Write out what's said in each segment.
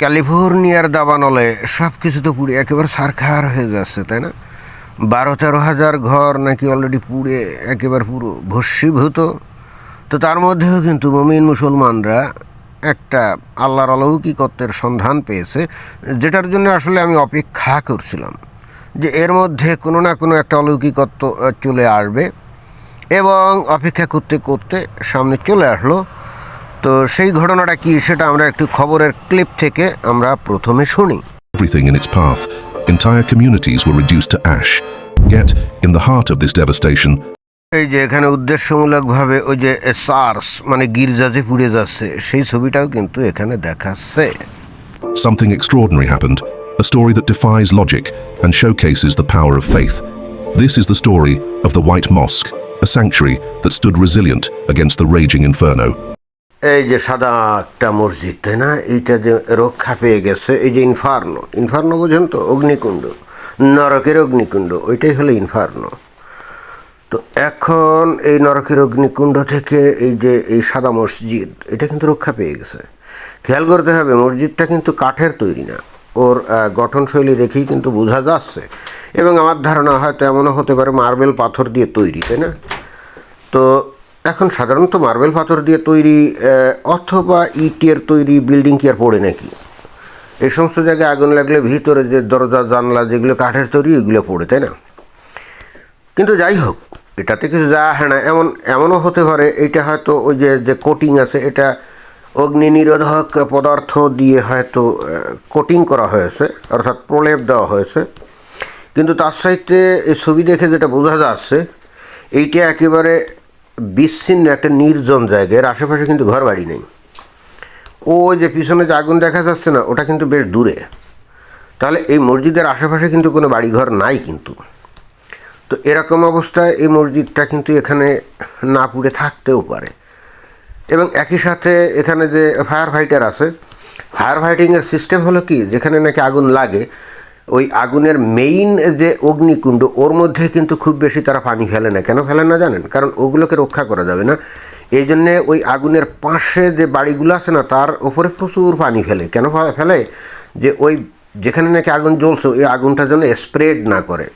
ক্যালিফোর্নিয়ার দাবানলে সব কিছু তো পুড়ে একেবারে সারখার হয়ে যাচ্ছে, তাই না? বারো তেরো হাজার ঘর নাকি অলরেডি পুড়ে একেবারে পুরো ভস্মীভূত। তো তার মধ্যেও কিন্তু মমিন মুসলমানরা একটা আল্লাহর অলৌকিকত্বের সন্ধান পেয়েছে, যেটার জন্য আসলে আমি অপেক্ষা করছিলাম যে এর মধ্যে কোনো না কোনো একটা অলৌকিকত্ব চলে আসবে এবং অপেক্ষা করতে করতে সামনে চলে আসলো তো সেই ঘটনাটা কি সেটা আমরা একটু খবরের ক্লিপ থেকে আমরা প্রথমে শুনি everything in its path. Entire communities were reduced to ash. Yet, in the heart of this devastation, এই যে এখানে উদ্দেশ্যমূলকভাবে ওই যে সার্স মানে গির্জা যে পুড়ে যাচ্ছে সেই ছবিটাও কিন্তু এখানে দেখাচ্ছে something extraordinary happened, a story that defies logic and showcases the power of faith. This is the story of the White Mosque, a sanctuary that stood resilient against the raging inferno. এই যে সাদা একটা মসজিদ, তাই না? এইটা যে রক্ষা পেয়ে গেছে, এই যে ইনফার্নো। ইনফার্নো বোঝেন তো? অগ্নিকুণ্ড। নরকের অগ্নিকুণ্ড, ওইটাই হলো ইনফার্নো। তো এখন এই নরকের অগ্নিকুণ্ড থেকে এই যে এই সাদা মসজিদ, এটা কিন্তু রক্ষা পেয়ে গেছে। খেয়াল করতে হবে, মসজিদটা কিন্তু কাঠের তৈরি না। ওর গঠনশৈলী দেখেই কিন্তু বোঝা যাচ্ছে। এবং আমার ধারণা হয়তো এমনও হতে পারে, মার্বেল পাথর দিয়ে তৈরি, তাই না? তো এখন সাধারণত মার্বেল পাথর দিয়ে তৈরি অথবা ইটের তৈরি বিল্ডিং কি আর পড়ে নাকি? এই সমস্ত জায়গায় আগুন লাগলে ভিতরে যে দরজা, জানলা যেগুলো কাঠের তৈরি, এগুলো পড়ে, তাই না? কিন্তু যাই হোক, এটাতে কিছু যা হ্যাঁ না এমন, এমনও হতে পারে, এটা হয়তো ওই যে যে কোটিং আছে, এটা অগ্নি নিরোধক পদার্থ দিয়ে হয়তো কোটিং করা হয়েছে, অর্থাৎ প্রলেপ দেওয়া হয়েছে। কিন্তু তার সাইতে এই ছবি দেখে যেটা বোঝা যাচ্ছে, এইটা একেবারে বিচ্ছিন্ন একটা নির্জন জায়গা, এর আশেপাশে কিন্তু ঘর বাড়ি নেই। ও যে পিছনে যে আগুন দেখা যাচ্ছে না, ওটা কিন্তু বেশ দূরে। তাহলে এই মসজিদের আশেপাশে কিন্তু কোনো বাড়িঘর নাই কিন্তু। তো এরকম অবস্থায় এই মসজিদটা কিন্তু এখানে না পুড়ে থাকতেও পারে। এবং একই সাথে এখানে যে ফায়ার ফাইটার আছে ফায়ার ফাইটিংয়ের সিস্টেম হলো কি, যেখানে নাকি আগুন লাগে ওই আগুনের মেইন যে অগ্নিকুণ্ড, ওর মধ্যে কিন্তু খুব বেশি তারা পানি ফেলে না। কেন ফেলে না জানেন? কারণ ওগুলোকে রক্ষা করা যাবে না। এই জন্যে ওই আগুনের পাশে যে বাড়িগুলো আছে না, তার ওপরে প্রচুর পানি ফেলে। কেন ফেলে? যে ওই যেখানে নাকি আগুন জ্বলছে, ওই আগুনটা যেন স্প্রেড না করে।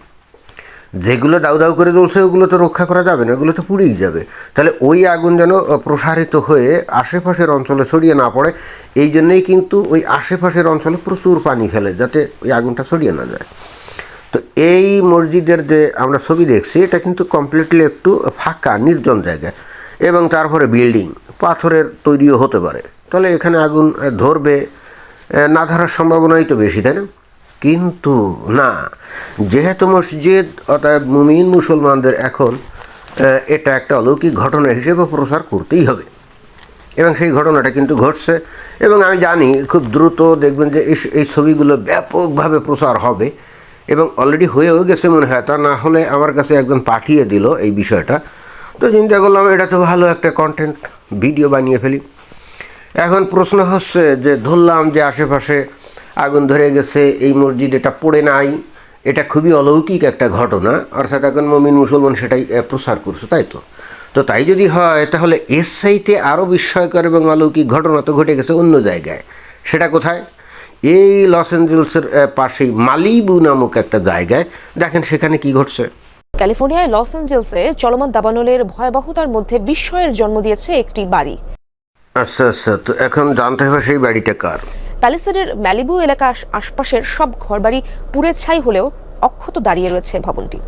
যেগুলো দাউ দাউ করে জ্বলছে, ওগুলো তো রক্ষা করা যাবে না, ওগুলো তো পুড়েই যাবে। তাহলে ওই আগুন যেন প্রসারিত হয়ে আশেপাশের অঞ্চলে ছড়িয়ে না পড়ে, এই জন্যেই কিন্তু ওই আশেপাশের অঞ্চলে প্রচুর পানি ফেলে, যাতে ওই আগুনটা ছড়িয়ে না যায়। তো এই মসজিদের যে আমরা ছবি দেখছি, এটা কিন্তু কমপ্লিটলি একটু ফাঁকা, নির্জন জায়গা। এবং তারপরে বিল্ডিং পাথরের তৈরিও হতে পারে। তাহলে এখানে আগুন ধরবে না ধরার সম্ভাবনাই তো বেশি, তাই না? কিন্তু না, যেহেতু মসজিদ অর্থাৎ মুমিন মুসলমানদের এখন এটা একটা অলৌকিক ঘটনা হিসেবে প্রচার করতেই হবে। এবং সেই ঘটনাটা কিন্তু ঘটছে। এবং আমি জানি খুব দ্রুত দেখবেন যে এই ছবিগুলো ব্যাপকভাবে প্রচার হবে। এবং অলরেডি হয়েও গেছে মনে হয়, তা না হলে আমার কাছে একজন পাঠিয়ে দিল এই বিষয়টা। তো চিন্তা করলাম, এটা তো ভালো একটা কন্টেন্ট ভিডিও বানিয়ে ফেলি। এখন প্রশ্ন হচ্ছে যে ধরলাম যে আশেপাশে আগুন ধরে গেছে এই মসজিদ এটা পড়ে নাই। এটা খুবই অলৌকিক একটা ঘটনা। অর্থাৎ এখন মমিন মুসলমান সেটাই প্রসার করছে তাই তো? তো তাই যদি হয় তাহলে এর সাইতে আরও বিস্ময়কর এবং অলৌকিক ঘটনা তো ঘটে গেছে অন্য জায়গায়। সেটা কোথায়? এই লস অ্যাঞ্জেলসের পাশেই মালিবু নামক একটা জায়গায়। দেখেন সেখানে কি ঘটছে। ক্যালিফোর্নিয়ায় লস অ্যাঞ্জেলসে চলমান দাবানলের ভয়াবহতার মধ্যে বিস্ময়ের জন্ম দিয়েছে একটি বাড়ি। আচ্ছা আচ্ছা তো এখন জানতে হবে সেই বাড়িটা কার। প্যালিসেডের ম্যালিবু এলাকা আশপাশের সব ঘরবাড়ি পুড়ে ছাই হলেও অক্ষত দাঁড়িয়ে রয়েছে ভবনটি।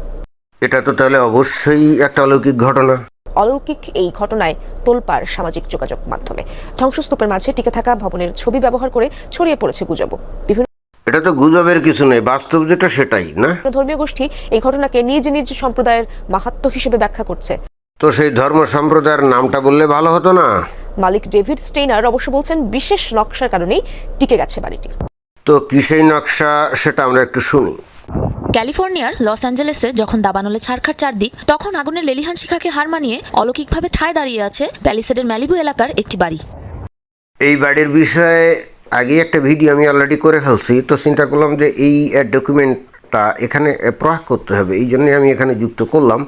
এটা তো তাহলে অবশ্যই একটা অলৌকিক ঘটনা। অলৌকিক এই ঘটনায় তোলপাড় সামাজিক যোগাযোগ মাধ্যমে। ধ্বংসস্তূপের মাঝে টিকে থাকা ভবনের ছবি ব্যবহার করে ছড়িয়ে পড়েছে গুজব। বিভিন্ন এটা তো গুজবের কিছু নেই বাস্তব যেটা সেটাই না? ধর্মীয় গোষ্ঠী এই ঘটনাকে নিজ নিজ সম্প্রদায়ের মাহাত্ম হিসেবে ব্যাখ্যা করছে। তো সেই ধর্ম সম্প্রদায়ের নামটা বললে ভালো হতো না? মালিক ডেভিড স্টেইনার অবশ্য বলছেন বিশেষ নকশার কারণেই টিকে গেছে বাড়িটি। তো কি সেই নকশা সেটা আমরা একটু শুনি। ক্যালিফোর্নিয়ার লস অ্যাঞ্জেলেসে যখন দাবানলে ছাড়খার চারদিক তখন আগুনের লেলিহান শিখাকে হার মানিয়ে অলৌকিকভাবে ঠায় দাঁড়িয়ে আছে প্যালিসেডের ম্যালিবু এলাকার একটি বাড়ি। এই বাড়ির বিষয়ে আগে একটা ভিডিও আমি অলরেডি করে ফেলছি তো চিন্তা করলাম যে এই ডকুমেন্টটা এখানে প্রয়োগ করতে হবে এই জন্যই আমি এখানে যুক্ত করলাম।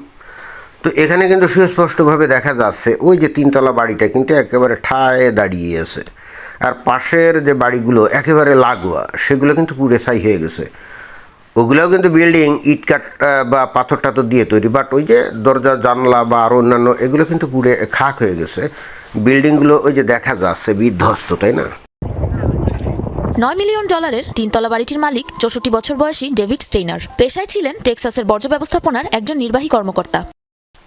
তো এখানে কিন্তু সুস্পষ্টভাবে দেখা যাচ্ছে, ওই যে তিনতলা বাড়িটা কিন্তু একেবারে ঠায় দাঁড়িয়ে আছে। আর পাশের যে বাড়িগুলো একেবারে লাগোয়া, সেগুলো কিন্তু পুড়ে ছাই হয়ে গেছে। ওগুলোও কিন্তু বিল্ডিং, ইট কাট বা পাথর টাথর দিয়ে তৈরি, বাট ওই যে দরজা, জানলা বা আরও অন্যান্য এগুলো কিন্তু পুড়ে খাক হয়ে গেছে। বিল্ডিংগুলো ওই যে দেখা যাচ্ছে বিধ্বস্ত, তাই না? নয় মিলিয়ন ডলারের তিনতলা বাড়িটির মালিক চৌষট্টি বছর বয়সী ডেভিড স্টেইনার। পেশায় ছিলেন টেক্সাসের বর্জ্য ব্যবস্থাপনার একজন নির্বাহী কর্মকর্তা।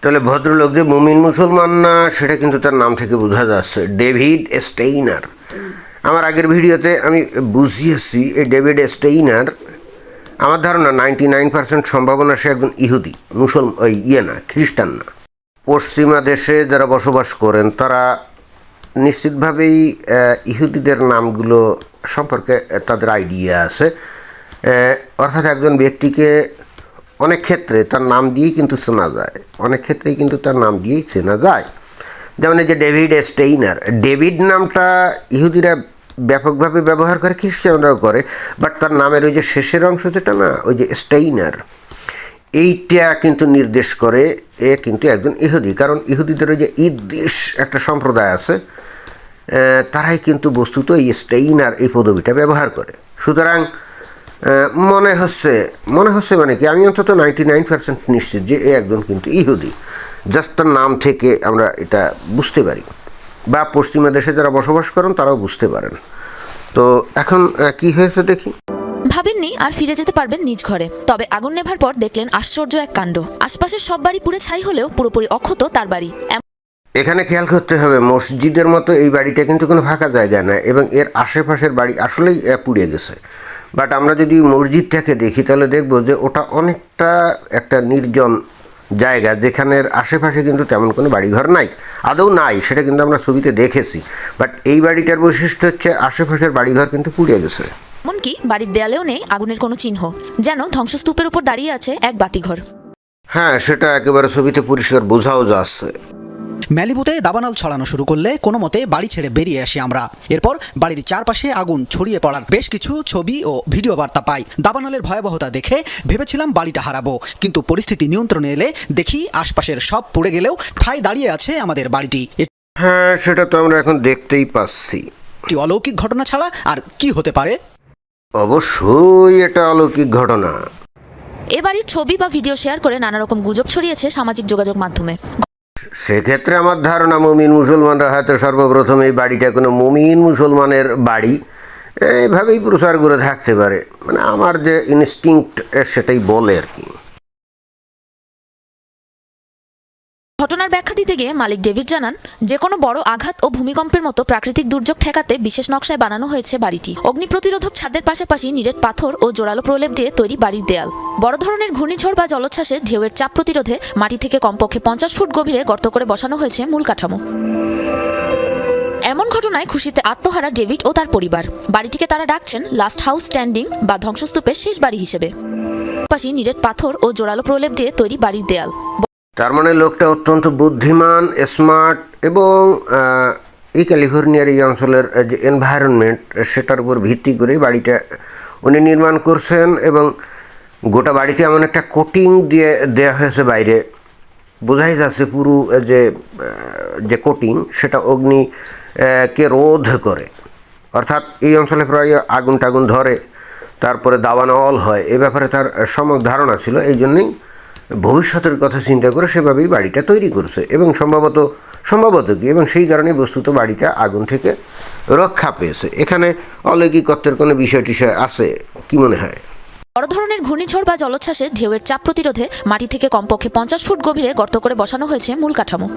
তাহলে ভদ্রলোক যে মুমিন মুসলমান না, সেটা কিন্তু তার নাম থেকে বোঝা যাচ্ছে। David Steiner. আমার আগের ভিডিওতে আমি বুঝিয়েছি, এই ডেভিড স্টেইনার, আমার ধারণা নাইনটি নাইন পার্সেন্ট সম্ভাবনা সে একজন ইহুদি, মুসল, ওই ইয়ে না, খ্রিস্টান না। পশ্চিমা দেশে যারা বসবাস করেন, তারা নিশ্চিতভাবেই ইহুদিদের নামগুলো সম্পর্কে তাদের আইডিয়া আছে। অর্থাৎ একজন ব্যক্তিকে অনেক ক্ষেত্রে তার নাম দিয়েই কিন্তু চেনা যায়। অনেক ক্ষেত্রেই কিন্তু তার নাম দিয়েই চেনা যায়। যেমন এই যে ডেভিড স্টেইনার, ডেভিড নামটা ইহুদিরা ব্যাপকভাবে ব্যবহার করে, খ্রিস্টানরাও করে, বাট তার নামের ওই যে শেষের অংশ যেটা না, ওই যে স্টেইনার, এইটা কিন্তু নির্দেশ করে এ কিন্তু একজন ইহুদি। কারণ ইহুদিদের ওই যে ইদ্দিস একটা সম্প্রদায় আছে তারাই কিন্তু বস্তুত এই স্টেইনার এই পদবিটা ব্যবহার করে। সুতরাং মনে হচ্ছে মনে হচ্ছে মানে কি আমি অন্তত নাইনটি নাইন পার্সেন্ট নিশ্চিত যে এ একজন কিন্তু ইহুদি। জাস্ট তার নাম থেকে আমরা এটা বুঝতে পারি। বা পশ্চিমা দেশে যারা বসবাস করেন তারাও বুঝতে পারেন। তো এখন কি হয়েছে দেখি। ভাবেননি আর ফিরে যেতে পারবেন নিজ ঘরে। তবে আগুন নেভার পর দেখলেন আশ্চর্য এক কাণ্ড। আশপাশের সব বাড়ি পুড়ে ছাই হলেও পুরোপুরি অক্ষত তার বাড়ি। এখানে খেয়াল করতে হবে মসজিদের মতো এই বাড়িটা কিন্তু কোনো ফাঁকা জায়গা না এবং এর আশেপাশের বাড়ি আসলেই পুড়ে গেছে। বাট আমরা যদি মসজিদটাকে দেখি তাহলে দেখব যে ওটা অনেকটা একটা নির্জন জায়গা যেখানের আশেপাশে কিন্তু তেমন কোনো বাড়িঘর নাই। আদৌ নাই সেটা কিন্তু আমরা ছবিতে দেখেছি। বাট এই বাড়িটার বৈশিষ্ট্য হচ্ছে আশেপাশের বাড়িঘর কিন্তু পুড়ে গেছে। এমনকি বাড়ির দেয়ালেও নেই আগুনের কোনো চিহ্ন যেন ধ্বংসস্তূপের উপর দাঁড়িয়ে আছে এক বাতিঘর। হ্যাঁ সেটা একেবারে ছবিতে পরিষ্কার বোঝাও যাচ্ছে। ম্যালিবুতে দাবানল ছড়ানো শুরু করলে কোনো মতে বাড়ি ছেড়ে বেরিয়ে আসি আমরা। এরপর বাড়ির চারপাশে আগুন ছড়িয়ে পড়ার বেশ কিছু ছবি ও ভিডিও বার্তা পাই। দাবানলের ভয়াবহতা দেখে ভেবেছিলাম বাড়িটা হারাবো কিন্তু পরিস্থিতি নিয়ন্ত্রণে এলে দেখি আশপাশের সব পড়ে গেলেও ঠাই দাঁড়িয়ে আছে আমাদের বাড়িটি। হ্যাঁ সেটা তো আমরা এখন দেখতেই পাচ্ছি। এটি অলৌকিক ঘটনা ছাড়া আর কি হতে পারে? অবশ্যই এটা অলৌকিক ঘটনা। এ বাড়ির ছবি বা ভিডিও শেয়ার করে নানা রকম গুজব ছড়িয়েছে সামাজিক যোগাযোগ মাধ্যমে। সেক্ষেত্রে আমার ধারণা মুমিন মুসলমানরা হয়তো সর্বপ্রথম এই বাড়িটা কোনো মুমিন মুসলমানের বাড়ি, এইভাবেই প্রচার করে থাকতে পারে। মানে আমার যে ইনস্টিংক্ট সেটাই বলে আর কি। ঘটনার ব্যাখ্যা দিতে গিয়ে মালিক ডেভিড জানান, যে কোনো বড় আঘাত ও ভূমিকম্পের মতো প্রাকৃতিক দুর্যোগ ঠেকাতে বিশেষ নকশায় বানানো হয়েছে বাড়িটি। অগ্নি প্রতিরোধক ছাদের পাশাপাশি নিরেট পাথর ও জোরালো প্রলেপ দিয়ে তৈরি বাড়ির দেয়াল। বড় ধরনের ঘূর্ণিঝড় বা জলোচ্ছ্বাসে ঢেউয়ের চাপ প্রতিরোধে মাটি থেকে কমপক্ষে পঞ্চাশ ফুট গভীরে গর্ত করে বসানো হয়েছে মূল কাঠামো। এমন ঘটনায় খুশিতে আত্মহারা ডেভিড ও তার পরিবার। বাড়িটিকে তারা ডাকছেন লাস্ট হাউস স্ট্যান্ডিং বা ধ্বংসস্তূপের শেষ বাড়ি হিসেবে। পাশাপাশি নিরেট পাথর ও জোরালো প্রলেপ দিয়ে তৈরি বাড়ির দেয়াল। তার মানে লোকটা অত্যন্ত বুদ্ধিমান স্মার্ট এবং এই ক্যালিফোর্নিয়ার এই অঞ্চলের যে এনভায়রনমেন্ট সেটার উপর ভিত্তি করে বাড়িটা উনি নির্মাণ করছেন এবং গোটা বাড়িতে এমন একটা কোটিং দিয়ে দেওয়া হয়েছে বাইরে। বোঝাই যাচ্ছে পুরো যে যে কোটিং সেটা অগ্নি কে রোধ করে। অর্থাৎ এই অঞ্চলে প্রায় আগুন টাগুন ধরে, তারপরে দাবানল হয়। এ ব্যাপারে তার সম্যক ধারণা ছিল, এই জন্যই ভবিষ্যতের কথা চিন্তা করে সেভাবেই বাড়িটা তৈরি করছে। এবং সম্ভবত সম্ভবত কি? এবং সেই কারণে বস্তুত বাড়িটা আগুন থেকে রক্ষা পেয়েছে। এখানে অলৌকিকত্বের কোনো বিষয় টিষয় আছে? কি মনে হয়? বড় ধরনের ঘূর্ণিঝড় বা জলোচ্ছ্বাসে ঢেউয়ের চাপ প্রতিরোধে মাটি থেকে কমপক্ষে পঞ্চাশ ফুট গভীরে গর্ত করে বসানো হয়েছে মূল কাঠামো।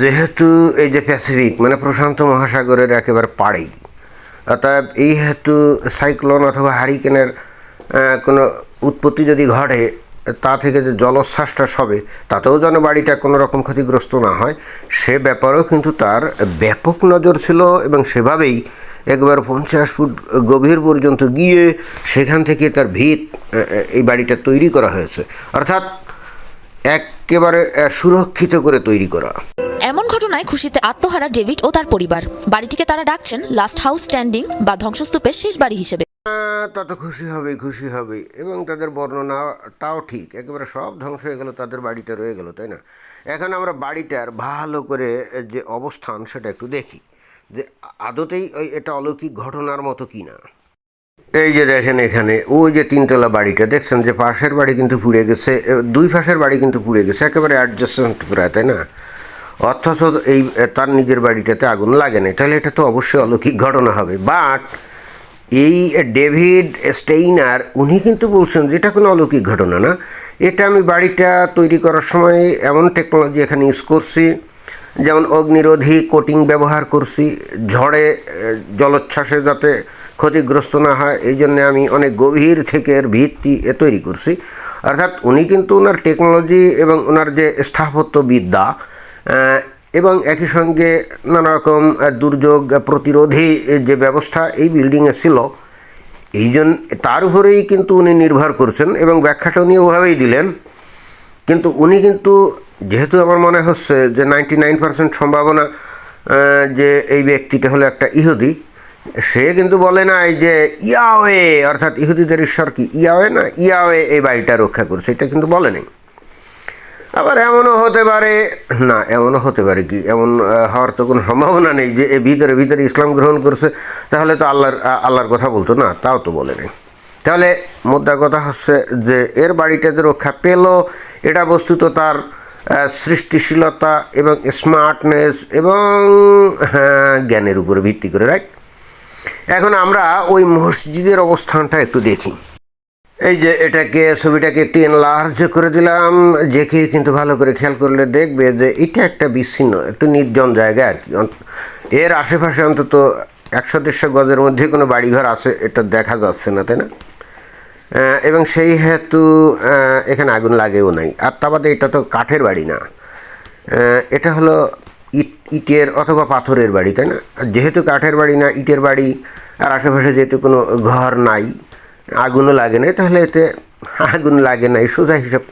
যেহেতু এই যে প্যাসিফিক মানে প্রশান্ত মহাসাগরের একেবারে পাড়েই অর্থাৎ এই হেতু সাইক্লোন অথবা হারিকেনের কোনো উৎপত্তি যদি ঘটে তা থেকে যে জলোচ্ছ্বাসটা হবে তাতেও যেন বাড়িটা কোনো রকম ক্ষতিগ্রস্ত না হয়, সে ব্যাপারেও কিন্তু তার ব্যাপক নজর ছিল এবং সেভাবেই একবার পঞ্চাশ ফুট গভীর পর্যন্ত গিয়ে সেখান থেকে তার ভিত এই বাড়িটা তৈরি করা হয়েছে। অর্থাৎ একেবারে সুরক্ষিত করে তৈরি করা। এমন ঘটনায় খুশিতে আত্মহারা ডেভিড ও তার পরিবার। বাড়িটিকে তারা ডাকছেন লাস্ট হাউস স্ট্যান্ডিং বা ধ্বংসস্তূপের শেষ বাড়ি হিসেবে। তত খুশি হবে খুশি হবে এবং তাদের বর্ণনাটাও ঠিক। একেবারে সব ধ্বংস হয়ে গেল, তাদের বাড়িটা রয়ে গেল, তাই না? এখন আমরা বাড়িটার ভালো করে যে অবস্থান, সেটা একটু দেখি। যে আদতেই ওই এটা অলৌকিক ঘটনার মতো কি না এই যে দেখেন এখানে, ওই যে তিনতলা বাড়িটা, দেখছেন যে পাশের বাড়ি কিন্তু পুড়ে গেছে দুই পাশের বাড়ি কিন্তু পুড়ে গেছে, একেবারে অ্যাডজাস্টমেন্ট প্রায়, তাই না? অথচ এই, তার নিজের বাড়িটাতে আগুন লাগে নাই। তাহলে এটা তো অবশ্যই অলৌকিক ঘটনা হবে। বাট এই ডেভিড স্টেইনার, উনি কিন্তু বলছেন যে এটা কোনো অলৌকিক ঘটনা না। এটা আমি বাড়িটা তৈরি করার সময় এমন টেকনোলজি এখানে ইউজ করছি, যেমন অগ্নিরোধী কোটিং ব্যবহার করছি, ঝড়ে জলোচ্ছ্বাসে যাতে ক্ষতিগ্রস্ত না হয়, এই জন্যে আমি অনেক গভীর থেকে এর ভিত্তি এ তৈরি করছি। অর্থাৎ উনি কিন্তু ওনার টেকনোলজি এবং ওনার যে স্থাপত্যবিদ্যা এবং একই সঙ্গে নানা রকম দুর্যোগ প্রতিরোধী যে ব্যবস্থা এই বিল্ডিংয়ে ছিল, এই জন্য তার উপরেই কিন্তু উনি নির্ভর করছেন এবং ব্যাখ্যাটা উনি ওভাবেই দিলেন। কিন্তু উনি কিন্তু, যেহেতু আমার মনে হচ্ছে যে নাইনটি নাইন পার্সেন্ট সম্ভাবনা যে এই ব্যক্তিটা হলো একটা ইহুদি, সে কিন্তু বলে নাই যে ইয়াওয়ে, অর্থাৎ ইহুদিদের ঈশ্বর কি? ইয়াওয়ে না ইয়াওয়ে এই বাড়িটা রক্ষা করছে, এটা কিন্তু বলে নাই। আবার এমনও হতে পারে না এমনও হতে পারে কি? এমন হওয়ার তো কোনো সম্ভাবনা নেই যে এ ভিতরে ভিতরে ইসলাম গ্রহণ করছে তাহলে তো আল্লাহর আল্লাহর কথা বলতো না তাও তো বলে নেই। তাহলে মুদ্রা কথা হচ্ছে যে এর বাড়িটা যে রক্ষা পেল এটা বস্তুত তার সৃষ্টিশীলতা এবং স্মার্টনেস এবং হ্যাঁ, জ্ঞানের উপরে ভিত্তি করে রাইট? এখন আমরা ওই মসজিদের অবস্থানটা একটু দেখি। এই যে এটাকে, ছবিটাকে একটু এনলার্জ করে দিলাম যে কেউ কিন্তু ভালো করে খেয়াল করলে দেখবে যে এটা একটা বিচ্ছিন্ন, একটু নির্জন জায়গা আর কি। এর আশেপাশে অন্তত একশো দেড়শো গজের মধ্যে কোনো বাড়িঘর আছে, এটা দেখা যাচ্ছে না, তাই না? এবং সেই হেতু এখানে আগুন লাগেও নাই। আর তা বাদে এটা তো কাঠের বাড়ি না। এটা হলো ইট, ইটের অথবা পাথরের বাড়ি, তাই না? যেহেতু কাঠের বাড়ি না, ইটের বাড়ি, আর আশেপাশে যেহেতু কোনো ঘর নাই আগুনও লাগে নাই, তাহলে এতে আগুন লাগে নাই, সোজা হিসাব।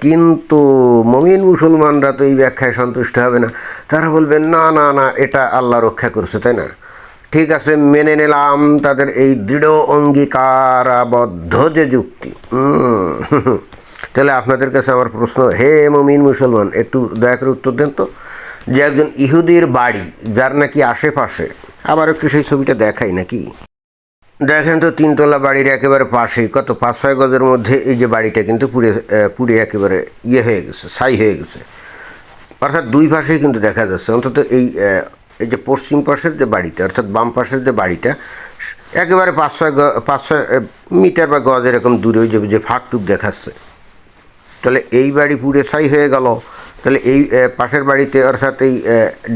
কিন্তু মমিন মুসলমানরা তো এই ব্যাখ্যায় সন্তুষ্ট হবে না। তারা বলবেন, না না না, এটা আল্লাহ রক্ষা করছে তাই না? ঠিক আছে, মেনে নিলাম, তাদের এই দৃঢ় অঙ্গীকারাবদ্ধ যে যুক্তি। তাহলে আপনাদের কাছে আমার প্রশ্ন, হে মমিন মুসলমান, একটু দয়া করে উত্তর দেন তো। যে একজন ইহুদির বাড়ি, যার নাকি আশেপাশে, আবার একটু সেই ছবিটা দেখাই নাকি? দেখেন তো তিনতলা বাড়ির একেবারে পাশেই, কত পাঁচ ছয় গজের মধ্যে এই যে বাড়িটা কিন্তু পুড়ে পুড়ে একেবারে ইয়ে হয়ে গেছে, ছাই হয়ে গেছে। অর্থাৎ দুই পাশেই কিন্তু দেখা যাচ্ছে, অন্তত এই এই যে পশ্চিম পাশের যে বাড়িটা, অর্থাৎ বাম পাশের যে বাড়িটা, একেবারে পাঁচ ছয় পাঁচ ছয় মিটার বা গজ এরকম দূরে ওই যে ফাঁকটুক দেখাচ্ছে। তাহলে এই বাড়ি পুড়ে ছাই হয়ে গেল, তাহলে এই পাশের বাড়িতে অর্থাৎ এই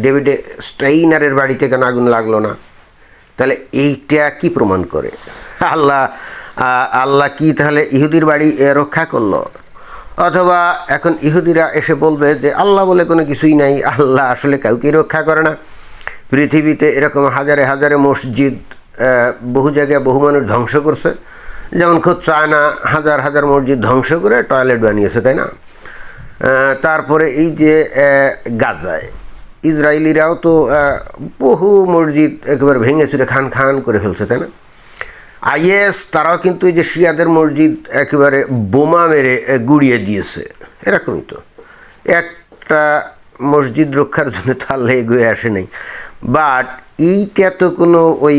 ডেভিডে স্টেইনারের বাড়িতে কেন আগুন লাগল না? তাহলে এইটা কি প্রমাণ করে? আল্লাহ আল্লাহ কি তাহলে ইহুদির বাড়ি রক্ষা করল? অথবা এখন ইহুদিরা এসে বলবে যে আল্লাহ বলে কোনো কিছুই নাই, আল্লাহ আসলে কাউকেই রক্ষা করে না। পৃথিবীতে এরকম হাজারে হাজারে মসজিদ বহু জায়গায় বহু মানুষ ধ্বংস করছে। যেমন খুব চায়না হাজার হাজার মসজিদ ধ্বংস করে টয়লেট বানিয়েছে, তাই না? তারপরে এই যে গাজায় ইসরায়েলিরাও তো বহু মসজিদ একেবারে ভেঙে চুরে খান খান করে ফেলছে, তাই না? আইএস তারাও কিন্তু এই যে শিয়াদের মসজিদ একেবারে বোমা মেরে গুড়িয়ে দিয়েছে, এরকমই তো। একটা মসজিদ রক্ষার জন্য তো আল্লাহ এগিয়ে আসে নাই। বাট এইটা তো কোনো ওই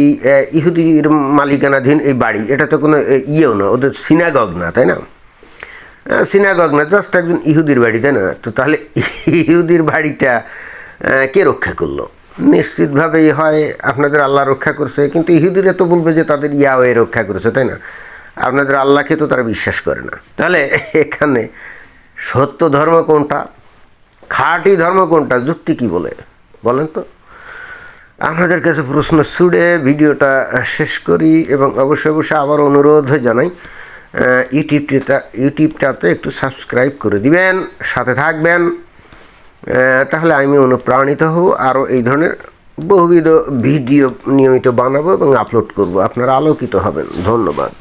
ইহুদির মালিকানাধীন এই বাড়ি, এটা তো কোনো ইয়েও না, ওদের সিনাগগ না, তাই না? সিনাগগ না, জাস্ট একজন ইহুদির বাড়ি, তাই না? তো তাহলে ইহুদির বাড়িটা কে রক্ষা করল? নিশ্চিতভাবেই হয় আপনাদের আল্লাহ রক্ষা করছে, কিন্তু ইহুদিরা তো বলবে যে তাদের ইয়াওয়ে রক্ষা করেছে, তাই না? আপনাদের আল্লাহকে তো তারা বিশ্বাস করে না। তাহলে এখানে সত্য ধর্ম কোনটা? খাঁটি ধর্ম কোনটা? যুক্তি কি বলে? বলেন তো। আপনাদের কাছে প্রশ্ন ছুড়ে ভিডিওটা শেষ করি এবং অবশ্যই অবশ্যই আবার অনুরোধ জানাই ইউটিউবটা, ইউটিউবটাতে একটু সাবস্ক্রাইব করে দিবেন, সাথে থাকবেন। তাহলে আমি অনুপ্রাণিত হব আরও এই ধরনের বহুবিধ ভিডিও নিয়মিত বানাবো এবং আপলোড করব। আপনারা আলোকিত হবেন। ধন্যবাদ।